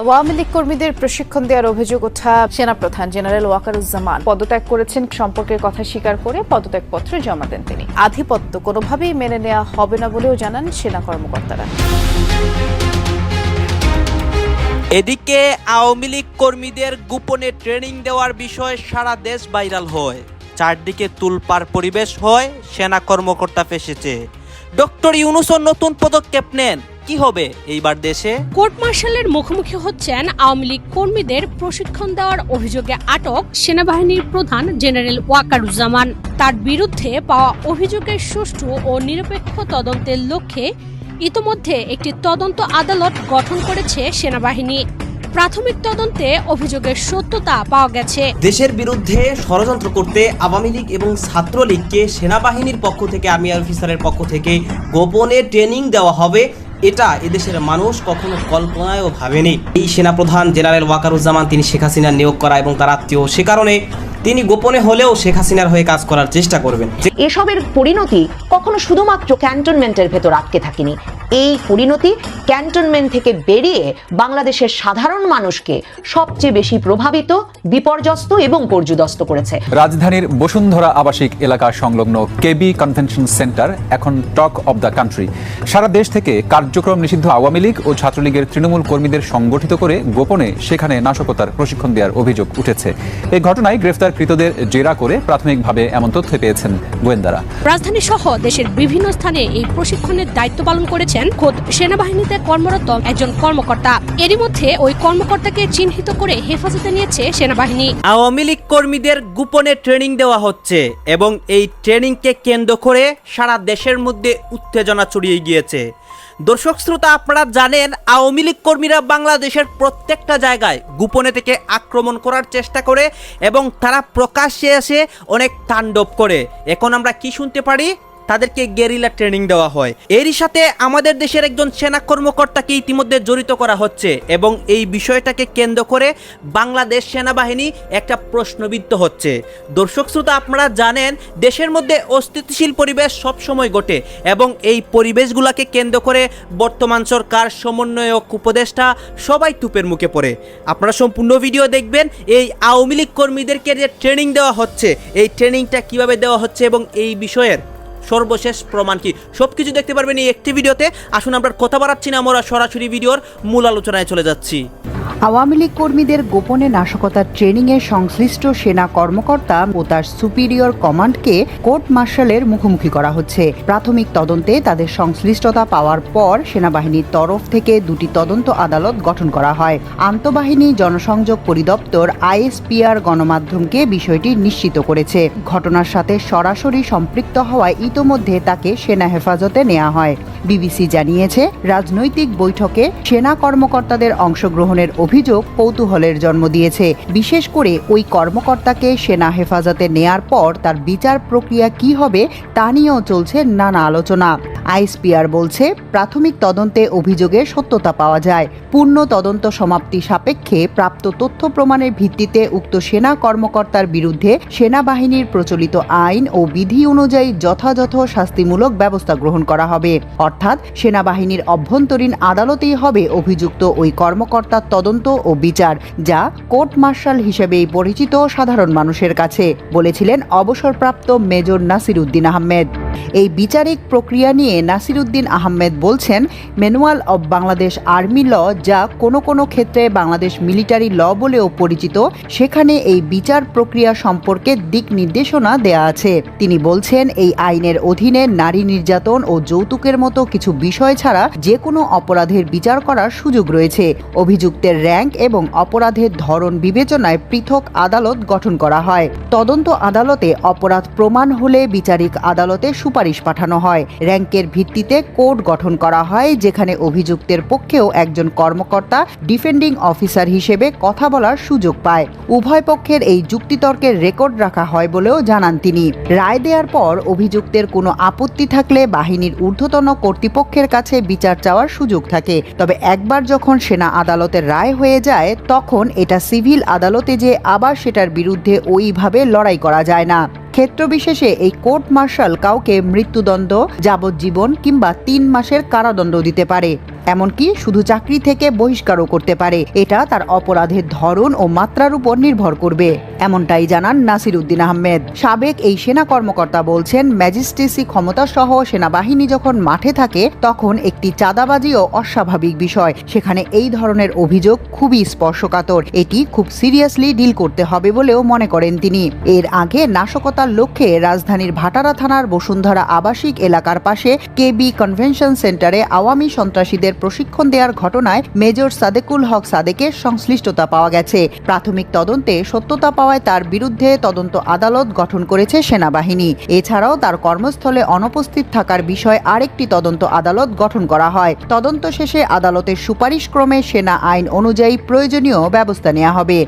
আওয়ামী লীগ কর্মীদের প্রশিক্ষণ দেওয়ার অভিযোগ ওঠা সেনাপ্রধান জেনারেল ওয়াকারুজ্জামান। পদত্যাগ করেছেন সম্পর্কের কথা স্বীকার করে পদত্যাগপত্র জমা দেন তিনি। আধিপত্য কোনোভাবেই মেনে নেওয়া হবে না বলেও জানান সেনা কর্মকর্তারা। এদিকে আওয়ামী লীগ কর্মীদের গোপনে ট্রেনিং দেওয়ার বিষয়ে সারা দেশ ভাইরাল হয়। চারদিকে তুলপার পরিবেশ হয়, সেনা কর্মকর্তা ফেসেছে। ডক্টর ইউনুসও নতুন পদক্ষেপ নেন। কি হবে এইবার দেশে? কোর্ট মার্শালের মুখোমুখি হচ্ছেন আওয়ামী লীগ কর্মীদের প্রশিক্ষণ দেওয়ার অভিযোগে আটক সেনাবাহিনীর প্রধান জেনারেল ওয়াকারুজ্জামান। তার বিরুদ্ধে পাওয়া অভিযোগের সুষ্ঠু ও নিরপেক্ষ তদন্তের লক্ষ্যে ইতোমধ্যে একটি তদন্ত আদালত গঠন করেছে সেনাবাহিনী। প্রাথমিক তদন্তে অভিযোগের সত্যতা পাওয়া গেছে। দেশের বিরুদ্ধে ষড়যন্ত্র করতে আওয়ামী লীগ এবং ছাত্রলীগকে সেনাবাহিনীর পক্ষ থেকে আর্মি অফিসারের পক্ষ থেকে গোপনে ট্রেনিং দেওয়া হবে। এটা এদেশের মানুষ কখনো কল্পনায়ও ভাবেনি। এই সেনাপ্রধান জেনারেল ওয়াকারুজ্জামান, তিনি শেখ হাসিনার নিয়োগ করা এবং তার আত্মীয় সে কারণে তিনি গোপনে হলেও শেখ হাসিনার হয়ে কাজ করার চেষ্টা করবেন। এসবের পরিণতি কখনো শুধুমাত্র ক্যান্টনমেন্টের ভেতর আটকে থাকেনি। এই পরিণতি ক্যান্টনমেন্ট থেকে বেরিয়ে বাংলাদেশের সাধারণ মানুষকে সবচেয়ে বেশি প্রভাবিত বিপর্যস্ত এবং পর্যুদস্ত করেছে। রাজধানীর বসুন্ধরা আবাসিক এলাকা সংলগ্ন কেবি কনভেনশন সেন্টার এখন টক অব দ্য কান্ট্রি। সারা দেশ থেকে কার্যক্রম নিষিদ্ধ আওয়ামী লীগ ও ছাত্রলীগের তৃণমূল কর্মীদের সংগঠিত করে গোপনে সেখানে নাশকতার প্রশিক্ষণ দেওয়ার অভিযোগ উঠেছে। এই ঘটনায় গ্রেফতারকৃতদের জেরা করে প্রাথমিকভাবে এমন তথ্য পেয়েছেন গোয়েন্দারা। রাজধানী সহ দেশের বিভিন্ন স্থানে এই প্রশিক্ষণের দায়িত্ব পালন করেছেন খোদ সেনাবাহিনীতে কর্মরত একজন কর্মকর্তা। এরই মধ্যে ওই কর্মকর্তাকে চিহ্নিত করে হেফাজতে নিয়েছে সেনাবাহিনী। আওয়ামী লীগ কর্মীদের গোপনে ট্রেনিং দেওয়া হচ্ছে এবং এই ট্রেনিংকে কেন্দ্র করে সারা দেশের মধ্যে উত্তেজনা ছড়িয়ে গিয়েছে। দর্শক শ্রোতা, আপনারা জানেন, আওয়ামী লীগ কর্মীরা বাংলাদেশের প্রত্যেকটা জায়গায় গোপনে থেকে আক্রমণ করার চেষ্টা করে এবং তারা প্রকাশ্যে এসে অনেক তাণ্ডব করে। এখন আমরা কি শুনতে পারি? তাদেরকে গেরিলা ট্রেনিং দেওয়া হয়। এরই সাথে আমাদের দেশের একজন সেনা কর্মকর্তাকে ইতিমধ্যে জড়িত করা হচ্ছে এবং এই বিষয়টাকে কেন্দ্র করে বাংলাদেশ সেনাবাহিনী একটা প্রশ্নবিদ্ধ হচ্ছে। দর্শক শ্রোতা, আপনারা জানেন, দেশের মধ্যে অস্থিতিশীল পরিবেশ সবসময় ঘটে এবং এই পরিবেশগুলোকে কেন্দ্র করে বর্তমান সরকার, সমন্বয়ক, উপদেষ্টা সবাই তুপের মুখে পড়ে। আপনারা সম্পূর্ণ ভিডিও দেখবেন, এই আওয়ামী লীগ কর্মীদেরকে যে ট্রেনিং দেওয়া হচ্ছে, এই ট্রেনিংটা কীভাবে দেওয়া হচ্ছে এবং এই বিষয়ের সর্বশেষ প্রমাণ কি? সব কিছু দেখতে পারবেন এই একটি ভিডিওতে। আসুন আমরা কথা বাড়াচ্ছি না, আমরা সরাসরি ভিডিওর মূল আলোচনায় চলে যাচ্ছি। আওয়ামী লীগ কর্মীদের গোপনে নাশকতার ট্রেনিংয়ে সংশ্লিষ্ট সেনা কর্মকর্তা ও তার সুপিরিয়র কমান্ডকে কোর্ট মার্শালের মুখোমুখি করা হচ্ছে। প্রাথমিক তদন্তে তাদের সংশ্লিষ্টতা পাওয়ার পর সেনাবাহিনীর তরফ থেকে দুটি তদন্ত আদালত গঠন করা হয়। আন্তঃবাহিনী জনসংযোগ পরিদপ্তর আইএসপিআর গণমাধ্যমকে বিষয়টি নিশ্চিত করেছে। ঘটনার সাথে সরাসরি সম্পৃক্ত হওয়ায় ইতোমধ্যে তাকে সেনা হেফাজতে নেওয়া হয়। বিবিসি জানিয়েছে, রাজনৈতিক বৈঠকে সেনা কর্মকর্তাদের অংশগ্রহণের অভিযোগ কৌতূহলের জন্ম দিয়েছে। বিশেষ করে ওই কর্মকর্তাকে সেনা হেফাজতে নেয়ার পর তার বিচার প্রক্রিয়া কি হবে তা নিয়েও চলছে নানা আলোচনা। আইএসপিআর বলছে, প্রাথমিক তদন্তে অভিযোগের সত্যতা পাওয়া যায়। পূর্ণ তদন্ত সমাপ্তি সাপেক্ষে প্রাপ্ত তথ্য প্রমাণের ভিত্তিতে উক্ত সেনা কর্মকর্তার বিরুদ্ধে সেনাবাহিনীর প্রচলিত আইন ও বিধি অনুযায়ী যথাযথ শাস্তিমূলক ব্যবস্থা গ্রহণ করা হবে। অর্থাৎ সেনাবাহিনীর অভ্যন্তরীণ আদালতেই হবে অভিযুক্ত ওই কর্মকর্তার তদন্ত ও বিচার, যা কোর্ট মার্শাল হিসেবেই পরিচিত সাধারণ মানুষের কাছে, বলেছিলেন অবসরপ্রাপ্ত মেজর নাসির উদ্দিন আহমেদ। এই বিচারিক প্রক্রিয়া নিয়ে নাসিরুদ্দিন আহমেদ বলছেন, manual of Bangladesh army law, যা কোনো কোনো ক্ষেত্রে বাংলাদেশ মিলিটারি ল বলেও পরিচিত, সেখানে এই বিচার প্রক্রিয়া সম্পর্কে দিক নির্দেশনা দেয়া আছে। তিনি বলছেন, এই আইনের অধীনে নারী নির্যাতন ও যৌতুকের মতো কিছু বিষয় ছাড়া যে কোনো অপরাধের বিচার করার সুযোগ রয়েছে। অভিযুক্তের র্যাঙ্ক এবং অপরাধের ধরন বিবেচনায় পৃথক আদালত গঠন করা হয়। তদন্ত আদালতে অপরাধ প্রমাণ হলে বিচারিক আদালতে সুপারিশ পাঠানো হয়। র্যাঙ্কের ভিত্তিতে কোড গঠন করা হয়, যেখানে অভিযুক্তের পক্ষেও একজন কর্মকর্তা, ডিফেন্ডিং অফিসার হিসেবে কথা বলার সুযোগ পায়। উভয় পক্ষের এই যুক্তিতর্কের রেকর্ড রাখা হয় বলেও জানান তিনি। রায় দেওয়ার পর অভিযুক্তের কোনো আপত্তি থাকলে বাহিনীর ঊর্ধ্বতন কর্তৃপক্ষের কাছে বিচার চাওয়ার সুযোগ থাকে। তবে একবার যখন সেনা আদালতের রায় হয়ে যায়, তখন এটা সিভিল আদালতে যে আবার সেটার বিরুদ্ধে ওইভাবে লড়াই করা যায় না। ক্ষেত্রবিশেষে এই কোর্ট মার্শাল কাউকে মৃত্যুদণ্ড, যাবজ্জীবন কিংবা তিন মাসের কারাদণ্ড দিতে পারে। এমনকি শুধু চাকরি থেকে বহিষ্কারও করতে পারে। এটা তার অপরাধের ধরন ও মাত্রার উপর নির্ভর করবে। এমনটাই জানান নাসির উদ্দিন আহমেদ। সাবেক এই সেনা কর্মকর্তা বলছেন, ম্যাজিস্ট্রেসি ক্ষমতা সহ সেনাবাহিনী যখন মাঠে থাকে, তখন একটি চাঁদাবাজি ও অস্বাভাবিক বিষয়। সেখানে এই ধরনের অভিযোগ খুবই স্পর্শকাতর। এটি খুব সিরিয়াসলি ডিল করতে হবে বলেও মনে করেন তিনি। এর আগে নাশকতার লক্ষ্যে রাজধানীর ভাটারা থানার বসুন্ধরা আবাসিক এলাকার পাশে কেবি কনভেনশন সেন্টারে আওয়ামী সন্ত্রাসীদের প্রশিক্ষণ দেওয়ার ঘটনায় মেজর সাদেকুল হক সাদেকের সংশ্লিষ্টতা পাওয়া গেছে। প্রাথমিক তদন্তে সত্যতা পাওয়ায় তার বিরুদ্ধে তদন্ত আদালত গঠন করেছে সেনাবাহিনী। এছাড়াও তার কর্মস্থলে অনুপস্থিত থাকার বিষয়ে আরেকটি তদন্ত আদালত গঠন করা হয়। তদন্ত শেষে আদালতের সুপারিশ ক্রমে সেনা আইন অনুযায়ী প্রয়োজনীয় ব্যবস্থা নেওয়া হবে।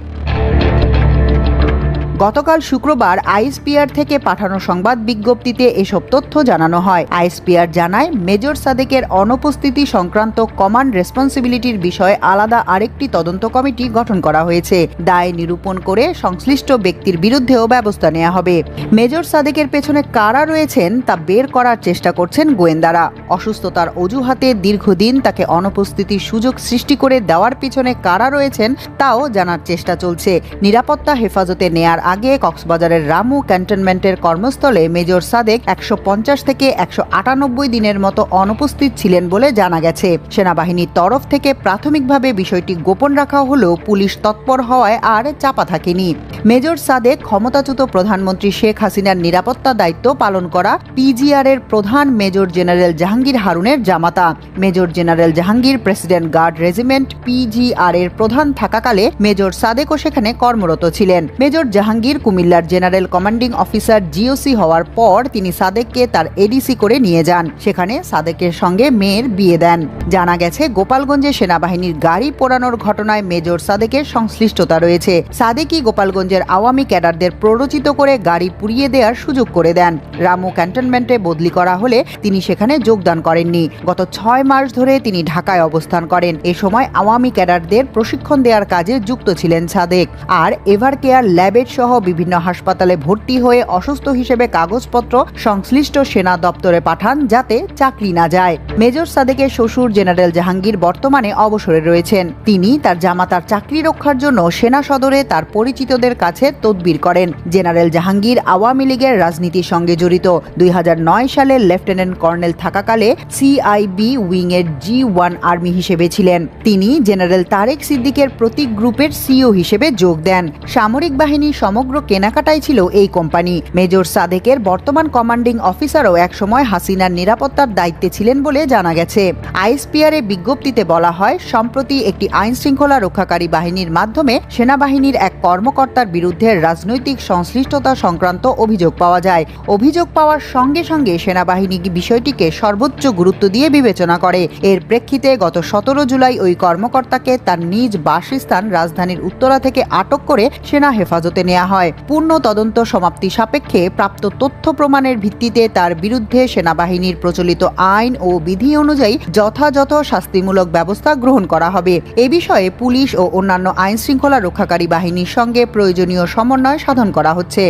গতকাল শুক্রবার আইএসপিআর থেকে পাঠানো সংবাদ বিজ্ঞপ্তিতে এসব তথ্য জানানো হয়। আইএসপিআর জানায়, মেজর সাদেকের অনুপস্থিতি সংক্রান্ত কমান্ড রেসপন্সিবিলিটির বিষয়ে আলাদা আরেকটি তদন্ত কমিটি গঠন করা হয়েছে। দায় নিরূপণ করে সংশ্লিষ্ট ব্যক্তির বিরুদ্ধেও ব্যবস্থা নেওয়া হবে। মেজর সাদেকের পেছনে কারা রয়েছেন তা বের করার চেষ্টা করছেন গোয়েন্দারা। অসুস্থতার অজুহাতে দীর্ঘদিন তাকে অনুপস্থিতির সুযোগ সৃষ্টি করে দেওয়ার পিছনে কারা রয়েছেন তাও জানার চেষ্টা চলছে। নিরাপত্তা হেফাজতে নেয়ার আগে কক্সবাজারের রামু ক্যান্টনমেন্টের কর্মস্থলে মেজর সাদেক একশো পঞ্চাশ থেকে একশো আটানব্বই দিনের মতো অনুপস্থিত ছিলেন বলে জানা গেছে। সেনাবাহিনীর তরফ থেকে প্রাথমিকভাবে বিষয়টি গোপন রাখা হলেও পুলিশ তৎপর হওয়ায় আর চাপা থাকেনি। মেজর সাদেক ক্ষমতাচ্যুত প্রধানমন্ত্রী শেখ হাসিনার নিরাপত্তা দায়িত্ব পালন করা পিজিআর এর প্রধান মেজর জেনারেল জাহাঙ্গীর হারুনের জামাতা। Major general Jahangir president guard regiment PGR এর প্রধান থাকাকালে মেজর সাদেকও সেখানে কর্মরত ছিলেন। মেজর জাহাঙ্গীর কুমিল্লার জেনারেল কমান্ডিং অফিসার জিওসি হওয়ার পর তিনি সাদেককে তার এডিসি করে নিয়ে যান। সেখানে সাদেকের সঙ্গে মেয়ের বিয়ে দেন। জানা গেছে, গোপালগঞ্জে সেনাবাহিনীর গাড়ি পোড়ানোর ঘটনায় মেজর সাদেকের সংশ্লিষ্টতা রয়েছে। সাদেকই গোপালগঞ্জের আওয়ামী ক্যাডারদের প্ররোচিত করে গাড়ি পুড়িয়ে দেওয়ার সুযোগ করে দেন। রামু ক্যান্টনমেন্টে বদলি করা হলে তিনি সেখানে যোগদান করেননি। গত ছয় মাস ধরে তিনি ঢাকায় অবস্থান করেন। এ সময় আওয়ামী ক্যাডারদের প্রশিক্ষণ দেওয়ার কাজে যুক্ত ছিলেন সাদেক। আর এভার কেয়ার ল্যাবেট সহ বিভিন্ন হাসপাতালে ভর্তি হয়ে অসুস্থ হিসেবে কাগজপত্র সংশ্লিষ্ট সেনা দপ্তরে পাঠান যাতে চাকরি না যায়। মেজর সাদেকের শ্বশুর জেনারেল জাহাঙ্গীর বর্তমানে অবসরে রয়েছেন। তিনি তার জামাতার চাকরি রক্ষার জন্য সেনা সদরে তার পরিচিতদের কাছে তদবির করেন। জেনারেল জাহাঙ্গীর আওয়ামী লীগের রাজনীতির সঙ্গে জড়িত। দুই হাজার নয় সালে লেফটেন্যান্ট কর্নেল থাকাকালে সিআইবি উইং এর জি ওয়ান আর্মি হিসেবে ছিলেন। তিনি জেনারেল তারেক সিদ্দিকের প্রতীক গ্রুপের সিও হিসেবে যোগ দেন। সামরিক বাহিনী সমগ্র কেনাকাটাই ছিল এই কোম্পানি। মেজর সাদেকের বর্তমান কমান্ডিং অফিসারও একসময় হাসিনার নিরাপত্তার দায়িত্বে ছিলেন বলে জানা গেছে। আইএসপিআর এ বিজ্ঞপ্তিতে বলা হয়, সম্প্রতি একটি আইন শৃঙ্খলা রক্ষাকারী বাহিনীর মাধ্যমে সেনাবাহিনীর এক কর্মকর্তার বিরুদ্ধে রাজনৈতিক সংশ্লিষ্টতা সংক্রান্ত অভিযোগ পাওয়া যায়। অভিযোগ পাওয়ার সঙ্গে সঙ্গে সেনাবাহিনী বিষয়টিকে সর্বোচ্চ গুরুত্ব দিয়ে বিবেচনা করে। এর প্রেক্ষিতে গত সতেরো জুলাই ওই কর্মকর্তাকে তার নিজ বাসস্থান রাজধানীর উত্তরা থেকে আটক করে সেনা হেফাজতে নেওয়া হয়। পূর্ণ তদন্ত সমাপ্তি সাপেক্ষে প্রাপ্ত তথ্য প্রমাণের ভিত্তিতে তার বিরুদ্ধে সেনাবাহিনীর প্রচলিত আইন ও বিধি অনুযায়ী যথাযথ শাস্তিমূলক ব্যবস্থা গ্রহণ করা হবে। এ বিষয়ে পুলিশ ও অন্যান্য আইন শৃঙ্খলা রক্ষাকারী বাহিনীর সঙ্গে প্রয়োজনীয় সমন্বয় সাধন করা হচ্ছে।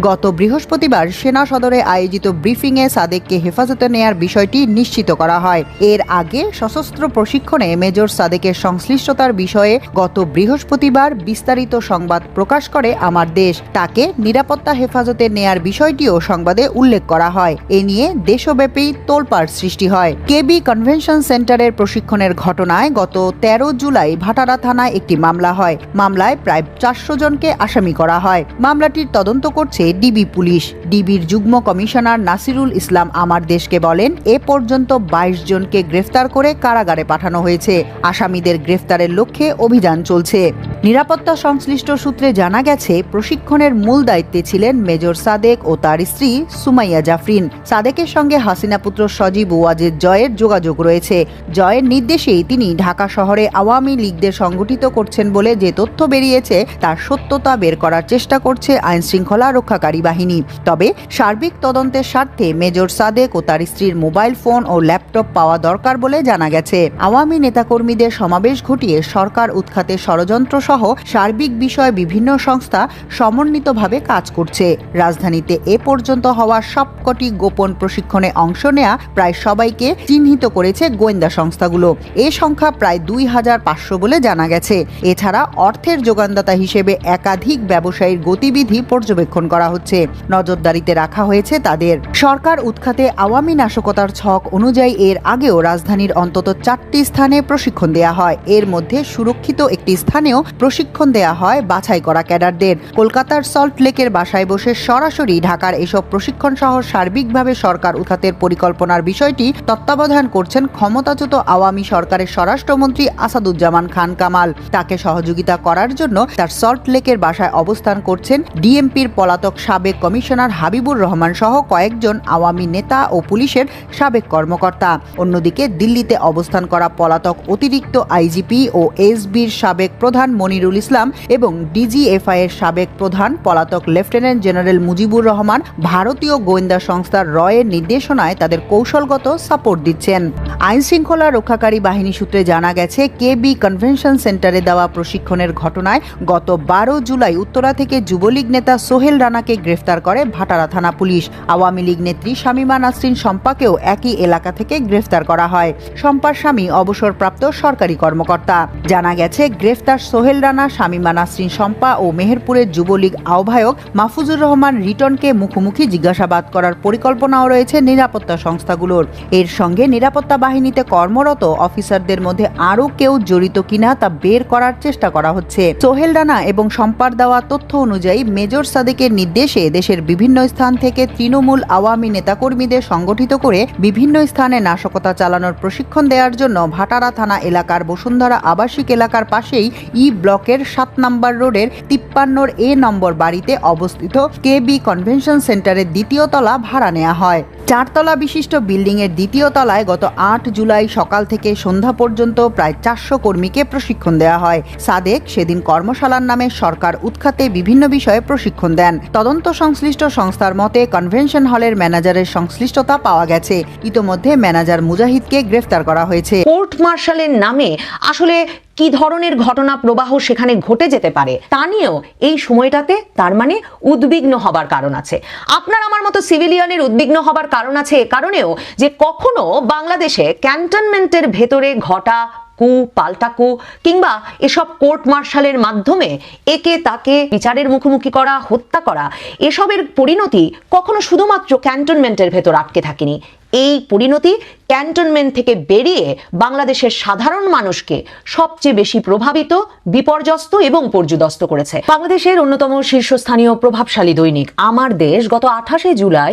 গত বৃহস্পতিবার সেনা সদরে আয়োজিত ব্রিফিংয়ে সাদেককে হেফাজতে নেয়ার বিষয়টি নিশ্চিত করা হয়। এর আগে সশস্ত্র প্রশিক্ষণে মেজর সাদেকের সংশ্লিষ্টতার বিষয়ে গত বৃহস্পতিবার বিস্তারিত সংবাদ প্রকাশ করে আমার দেশ। তাকে নিরাপত্তা হেফাজতে নেয়ার বিষয়টিও সংবাদে উল্লেখ করা হয়। এ নিয়ে দেশব্যাপী তোলপাড় সৃষ্টি হয়। কেবি কনভেনশন সেন্টারের প্রশিক্ষণের ঘটনায় গত তেরো জুলাই ভাটারা থানায় একটি মামলা হয়। মামলায় প্রায় চারশো জনকে আসামি করা হয়। মামলাটির তদন্ত করছে ডিবি পুলিশ, ডিবির যুগ্ম কমিশনার নাসিরুল ইসলাম আমার দেশকে বলেন, এ পর্যন্ত বাইশ জনকে গ্রেফতার করে কারাগারে পাঠানো হয়েছে। আসামিদের গ্রেফতারের লক্ষ্যে অভিযান চলছে। নিরাপত্তা সংশ্লিষ্ট সূত্রে জানা গেছে, প্রশিক্ষণের মূল দায়িত্বে ছিলেন মেজর সাদেক ও তার স্ত্রী সুমাইয়া জাফরিন। সাদেকের সঙ্গে হাসিনা পুত্র সজীব ওয়াজেদ জয়ের যোগাযোগ রয়েছে। জয়ের নির্দেশেই তিনি ঢাকা শহরে আওয়ামী লীগদের সংগঠিত করছেন বলে যে তথ্য বেরিয়েছে, তার সত্যতা বের করার চেষ্টা করছে আইন শৃঙ্খলা রক্ষাকারী বাহিনী। তবে সার্বিক তদন্তের স্বার্থে মেজর সাদেক ও তার স্ত্রীর মোবাইল ফোন ও ল্যাপটপ পাওয়া দরকার বলে জানা গেছে। আওয়ামী নেতাকর্মীদের সমাবেশ ঘটিয়ে সরকার উৎখাতে ষড়যন্ত্র সহ সার্বিক বিষয়ে বিভিন্ন সংস্থা সমন্বিতভাবে কাজ করছে। রাজধানীতে এ পর্যন্ত হওয়া সবকটি গোপন প্রশিক্ষণে অংশ নেয়া প্রায় সবাইকে চিহ্নিত করেছে গোয়েন্দা সংস্থাগুলো। এ সংখ্যা প্রায় দুই হাজার পাঁচশো বলে জানা গেছে। এছাড়া অর্থের যোগানদাতা হিসেবে একাধিক ব্যবসায়ীর গতিবিধি পর্যবেক্ষণ করা হচ্ছে। নজরদারিতে রাখা হয়েছে তাদের। সরকার উৎখাতে আওয়ামী নাশকতার ছক অনুযায়ী এর আগেও রাজধানীর অন্তত চারটি স্থানে প্রশিক্ষণ দেয়া হয়। এর মধ্যে সুরক্ষিত একটি স্থানেও প্রশিক্ষণ দেয়া হয় বাছাই করা ক্যাডারদের। কলকাতার সল্ট লেকের বাসায় বসে সরাসরি ঢাকার এসব প্রশিক্ষণ সহ সার্বিকভাবে সরকার উৎখাতের পরিকল্পনার বিষয়টি তত্ত্বাবধান করছেন ক্ষমতাচ্যুত আওয়ামী সরকারের স্বরাষ্ট্রমন্ত্রী আসাদুজ্জামান খান কামাল। তাকে সহযোগিতা করার জন্য তার সল্ট লেকের বাসায় অবস্থান করছেন ডিএমপির পলাতক সাবেক কমিশনার হাবিবুর রহমান সহ কয়েকজন আওয়ামী নেতা ও পুলিশের সাবেক কর্মকর্তা। অন্যদিকে দিল্লিতে অবস্থান করা পলাতক অতিরিক্ত আইজিপি ও এসবির সাবেক প্রধান মনিরুল ইসলাম এবং ডিজিএফআই এর সাবেক প্রধান পলাতক লেফটেন্যান্ট জেনারেল মুজিবুর রহমান ভারতীয় গোয়েন্দা সংস্থার রয়ের নির্দেশনায় তাদের কৌশলগত সাপোর্ট দিচ্ছেন। আইন শৃঙ্খলা রক্ষাকারী বাহিনী সূত্রে জানা গেছে, কেবি কনভেনশন সেন্টারে দেওয়া প্রশিক্ষণের ঘটনায় গত বারো জুলাই উত্তরা থেকে যুবলীগ নেতা সোহেল রানাকে গ্রেফতার করে ভাটারা থানা পুলিশ। আওয়ামী লীগ নেত্রী শামীমা নাসরিন শম্পাকেও একই এলাকা থেকে গ্রেফতার করা হয়। শম্পার স্বামী অবসরপ্রাপ্ত সরকারি কর্মকর্তা। জানা গেছে, গ্রেফতার সোহেল রানা শামীমা নাসরিন শম্পা ও মেহেরপুরের যুবলীগ আহ্বায়ক মাহফুজুর রহমান রিটনকে মুখোমুখি জিজ্ঞাসাবাদ করার পরিকল্পনাও রয়েছে নিরাপত্তা সংস্থাগুলোর। এর সঙ্গে নিরাপত্তা বাহিনীতে কর্মরত অফিসারদের মধ্যে আরও কেউ জড়িত কিনা তা বের করার চেষ্টা করা হচ্ছে। সোহেল রানা এবং শম্পার দেওয়া তথ্য অনুযায়ী মেজর সাদেকের নির্দেশে দেশের বিভিন্ন স্থান থেকে তৃণমূল আওয়ামী নেতাকর্মীদের সংগঠিত করে বিভিন্ন স্থানে নাশকতা চালানোর প্রশিক্ষণ দেওয়ার জন্য ভাটারা থানা এলাকার বসুন্ধরা আবাসিক এলাকার পাশেই ই ব্লকের সাত নম্বর রোডের তিপ্পান্নর এ নম্বর বাড়িতে অবস্থিত কেবি কনভেনশন সেন্টারের দ্বিতীয় তলা ভাড়া নেওয়া হয়। চারতলা বিশিষ্ট বিল্ডিং এর দ্বিতীয় তলায় গত আট জুলাই সকাল থেকে সন্ধ্যা পর্যন্ত প্রায় চারশো কর্মীকে প্রশিক্ষণ দেওয়া হয়। সাদেক সেদিন কর্মশালার নামে সরকার উৎখাতে বিভিন্ন বিষয়ে প্রশিক্ষণ দেন। তদন্ত সংশ্লিষ্ট সংস্থার মতে কনভেনশন হলের ম্যানেজারের সংশ্লিষ্টতা পাওয়া গেছে। ইতোমধ্যে ম্যানেজার মুজাহিদকে গ্রেফতার করা হয়েছে। কোর্ট মার্শালের নামে আসলে কি ধরনের ঘটনা প্রবাহ সেখানে ঘটে যেতে পারে তা নিয়েও এই সময়টাতে তার মানে উদ্বিগ্ন হবার কারণ আছে। আপনার আমার মতো সিভিলিয়ানের উদ্বিগ্ন হবার কারণ আছে এ কারণেও যে কখনো বাংলাদেশে ক্যান্টনমেন্টের ভেতরে ঘটা কু, পাল্টা কু, কিংবা এসব কোর্ট মার্শালের মাধ্যমে একে তাকে বিচারের মুখোমুখি করা, হত্যা করা, এসবের পরিণতি কখনো শুধুমাত্র ক্যান্টনমেন্টের ভেতর আটকে থাকেনি। এই পরিণতি ক্যান্টনমেন্ট থেকে বেরিয়ে বাংলাদেশের সাধারণ মানুষকে সবচেয়ে বেশি প্রভাবিত, বিপর্যস্ত এবং পর্যুদস্ত করেছে। বাংলাদেশের অন্যতম শীর্ষস্থানীয় প্রভাবশালী দৈনিক, আমার দেশ, গত আঠাশে জুলাই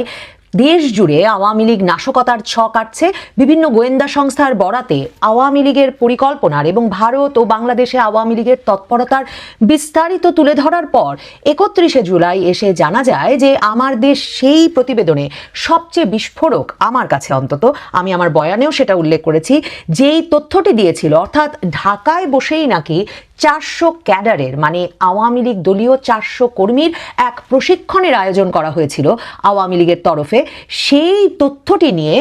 দেশ জুড়ে আওয়ামী লীগ নাশকতার ছ কাটছে বিভিন্ন গোয়েন্দা সংস্থার বরাতে আওয়ামী লীগের পরিকল্পনার এবং ভারত ও বাংলাদেশে আওয়ামী লীগের তৎপরতার বিস্তারিত তুলে ধরার পর একত্রিশে জুলাই এসে জানা যায় যে আমার দেশ সেই প্রতিবেদনে সবচেয়ে বিস্ফোরক আমার কাছে অন্তত। আমি আমার বয়ানেও সেটা উল্লেখ করেছি। যেই তথ্যটি দিয়েছিল, অর্থাৎ ঢাকায় বসেই নাকি চারশো ক্যাডারের মানে আওয়ামী লীগ দলীয় চারশো কর্মীর এক প্রশিক্ষণের আয়োজন করা হয়েছিল আওয়ামী লীগের তরফে। সেই তথ্যটি নিয়ে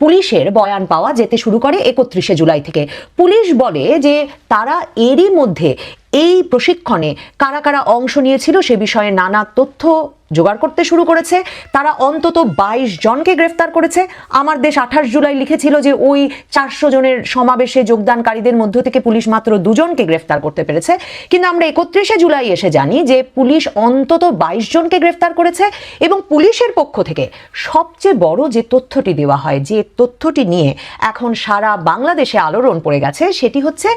পুলিশের বয়ান পাওয়া যেতে শুরু করে একত্রিশে জুলাই থেকে। পুলিশ বলে যে তারা এরই মধ্যে এই প্রশিক্ষণে কারা কারা অংশ নিয়েছিল সে বিষয়ে নানা তথ্য জোগাড় করতে শুরু করেছে। তারা অন্তত বাইশ জনকে গ্রেফতার করেছে। আমার দেশ আঠাশ জুলাই লিখেছিল যে ওই চারশো জনের সমাবেশে যোগদানকারীদের মধ্য থেকে পুলিশ মাত্র দুজনকে গ্রেফতার করতে পেরেছে। কিন্তু আমরা একত্রিশে জুলাই এসে জানি যে পুলিশ অন্তত বাইশ জনকে গ্রেফতার করেছে এবং পুলিশের পক্ষ থেকে সবচেয়ে বড় যে তথ্যটি দেওয়া হয়, যে তথ্যটি নিয়ে এখন সারা বাংলাদেশে আলোড়ন পড়ে গেছে, সেটি হচ্ছে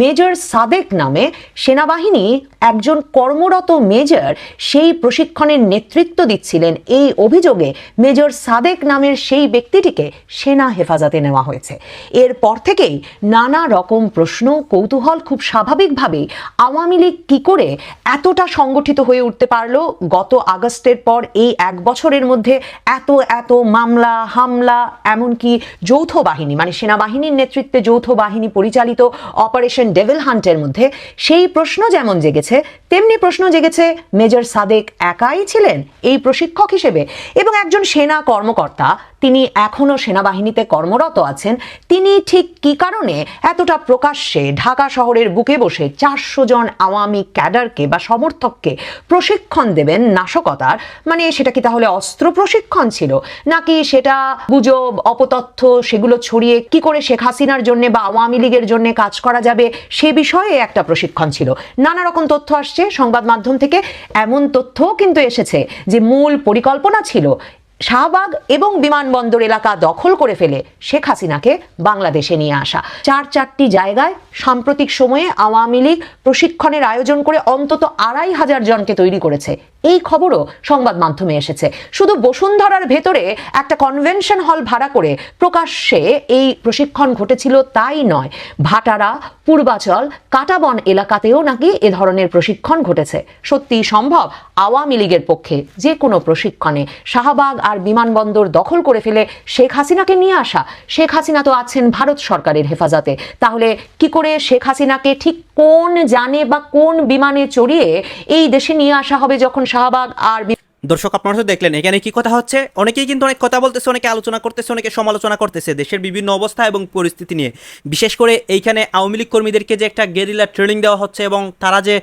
মেজর সাদেক নামে সেনাবাহিনী একজন কর্মরত মেজর সেই প্রশিক্ষণের নেতৃত্ব দিচ্ছিলেন এই অভিযোগে মেজর সাদেক নামের সেই ব্যক্তিটিকে সেনা হেফাজতে নেওয়া হয়েছে। এরপর থেকেই নানা রকম প্রশ্ন, কৌতূহল খুব স্বাভাবিকভাবেই আওয়ামী লীগ কি করে এতটা সংগঠিত হয়ে উঠতে পারল? গত আগস্টের পর এই এক বছরের মধ্যে এত এত মামলা, হামলা, এমনকি যৌথ বাহিনী মানে সেনাবাহিনীর নেতৃত্বে যৌথ বাহিনী পরিচালিত অপারেশন ডেভিল হান্টের মধ্যে সেই প্রশ্ন যেমন জেগেছে, তেমনি প্রশ্ন জেগেছে মেজর সাদেক একাই ছিলেন? এই প্রশিক্ষক হিসেবে এবং একজন সেনা কর্মকর্তা তিনি এখনও সেনাবাহিনীতে কর্মরত আছেন। তিনি ঠিক কি কারণে এতটা প্রকাশ্যে ঢাকা শহরের বুকে বসে চারশো জন আওয়ামী ক্যাডারকে বা সমর্থককে প্রশিক্ষণ দেবেন নাশকতার? মানে সেটা কি তাহলে অস্ত্র প্রশিক্ষণ ছিল? নাকি সেটা গুজব, অপতথ্য, সেগুলো ছড়িয়ে কি করে শেখ হাসিনার জন্য বা আওয়ামী লীগের জন্য কাজ করা যাবে সে বিষয়ে একটা প্রশিক্ষণ ছিল। নানা রকম তথ্য আসছে সংবাদ মাধ্যম থেকে। এমন তথ্যও কিন্তু এসেছে যে মূল পরিকল্পনা ছিল শাহবাগ এবং বিমানবন্দর এলাকা দখল করে ফেলে শেখ হাসিনাকে বাংলাদেশে নিয়ে আসা। চার চারটি জায়গায় সাম্প্রতিক সময়ে আওয়ামী লীগ প্রশিক্ষণের আয়োজন করে অন্তত আড়াই হাজার জনকে তৈরি করেছে এই খবরও সংবাদ মাধ্যমে এসেছে। শুধু বসুন্ধরার ভেতরে একটা কনভেনশন হল ভাড়া করে প্রকাশ্যে এই প্রশিক্ষণ ঘটেছিল তাই নয়। ভাটারা, পূর্বাচল, কাটাবন এলাকাতেও নাকি এ ধরনের প্রশিক্ষণ ঘটেছে। সত্যি সম্ভব, আওয়ামী লীগের পক্ষে যে কোনো প্রশিক্ষণে শাহবাগ আর বিমানবন্দর দখল করে ফেলে শেখ হাসিনাকে নিয়ে আসা। শেখ হাসিনা তো আছেন ভারত সরকারের হেফাজতে। তাহলে কি করে শেখ হাসিনাকে ঠিক কোন জানে বা কোন বিমানে চড়িয়ে এই দেশে নিয়ে আসা হবে যখন শাহবাগ আর দর্শক, আপনারা তো দেখলেন, এখানে কি কথা হচ্ছে? অনেকেই কিন্তু অনেক কথা বলতেছে, অনেকে আলোচনা করতেছে, অনেকে সমালোচনা করতেছে দেশের বিভিন্ন অবস্থা এবং পরিস্থিতি নিয়ে। বিশেষ করে এইখানে আওয়ামী লীগ কর্মীদেরকে যে একটা গেরিলা ট্রেনিং দেওয়া হচ্ছে এবং তারা যে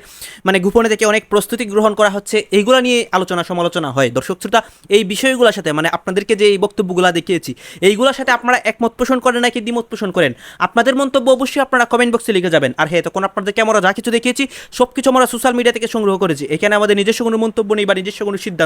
মানে গোপনে থেকে অনেক প্রস্তুতি গ্রহণ করা হচ্ছে, এইগুলো নিয়ে আলোচনা, সমালোচনা হয়। দর্শক শ্রোতা, এই বিষয়গুলোর সাথে মানে আপনাদেরকে যে এই বক্তব্যগুলো দেখিয়েছি, এইগুলোর সাথে আপনারা একমত পোষণ করেন নাকি দ্বিমত পোষণ করেন? আপনাদের মন্তব্য অবশ্যই আপনারা কমেন্ট বক্সে লিখে যাবেন। আর হ্যাঁ তখন আপনাদেরকে আমরা যা কিছু দেখিয়েছি সব কিছু আমরা সোশ্যাল মিডিয়া থেকে সংগ্রহ করেছি। এখানে আমাদের নিজস্ব কোনো মন্তব্য নেই বা নিজস্ব কোনো